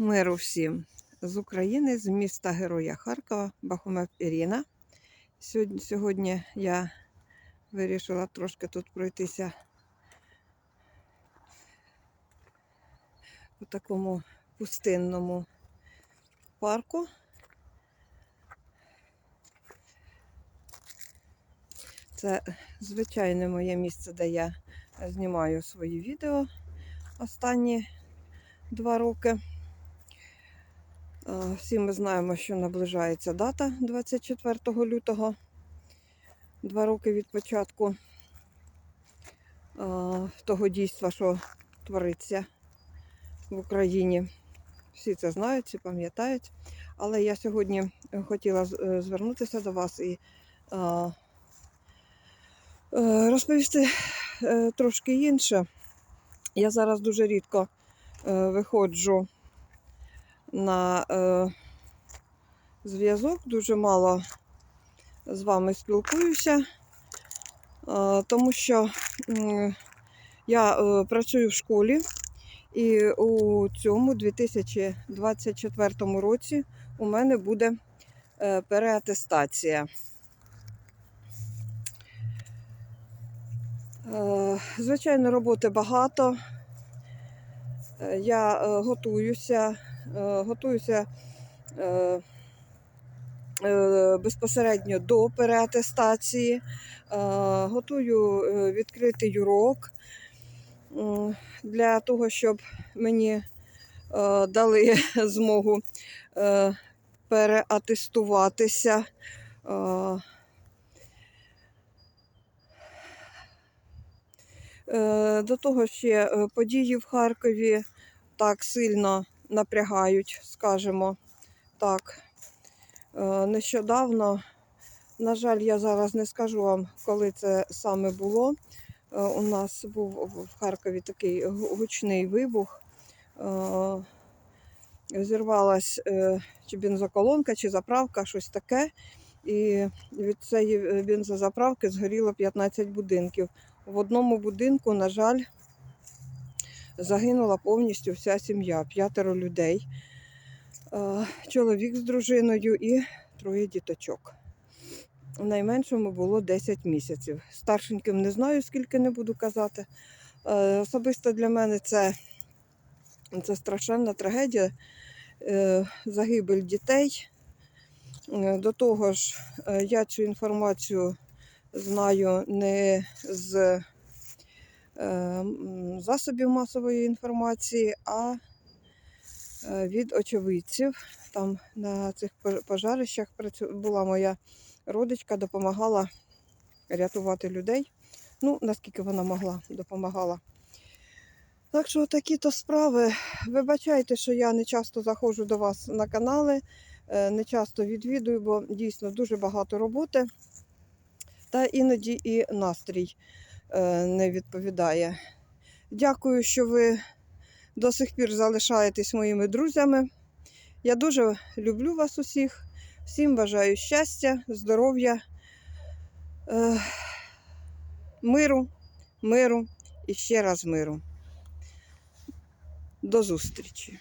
Миру всім з України, з міста Героя Харкова, Бахумет Ірина. Сьогодні, сьогодні я вирішила трошки тут пройтися у такому пустинному парку. Це звичайне моє місце, де я знімаю свої відео останні два роки. Е, Всі ми знаємо, що наближається дата 24 лютого, два роки від початку е, того дійства, що твориться в Україні. Всі це знають, всі пам'ятають. Але я сьогодні хотіла е, звернутися до вас і розповісти трошки інше. Я зараз дуже рідко виходжу на е, зв'язок, дуже мало з вами спілкуюся, е, тому що м, я е, працюю в школі, і у цьому 2024 році у мене буде е, переатестація. Е, Звичайно, роботи багато. Е, Я е, готуюся, е, готуюся е, е, безпосередньо до переатестації, Е, готую е, відкритий урок для того, щоб мені е, дали змогу е, переатестуватися. Е, Е, До того ще е, події в Харкові так сильно напрягають, скажімо так. Е, Нещодавно, на жаль, я зараз не скажу вам, коли це саме було. Е, У нас був в Харкові такий гучний вибух. Е, Зірвалась чи бензоколонка, чи заправка, щось таке. І від цієї бензозаправки згоріло 15 будинків. В одному будинку, на жаль, загинула повністю вся сім'я, п'ятеро людей. Е, Чоловік з дружиною і троє діточок. Найменшому було 10 місяців. Старшеньким не знаю, скільки не буду казати. Е, Особисто для мене це, це страшенна трагедія. Е, Загибель дітей. До того ж, я цю інформацію знаю не з засобів масової інформації, а е, від очевидців. Там на цих пожарищах була моя родичка, допомагала рятувати людей. Ну, наскільки вона могла, допомагала. Так що такі то справи. Вибачайте, що я не часто заходжу до вас на канали, е, не часто відвідую, бо дійсно дуже багато роботи. Та іноді і настрій е, не відповідає. Дякую, що ви до сих пір залишаєтесь моїми друзями. Я дуже люблю вас усіх. Всім бажаю щастя, здоров'я, е, миру, миру і ще раз миру. До зустрічі!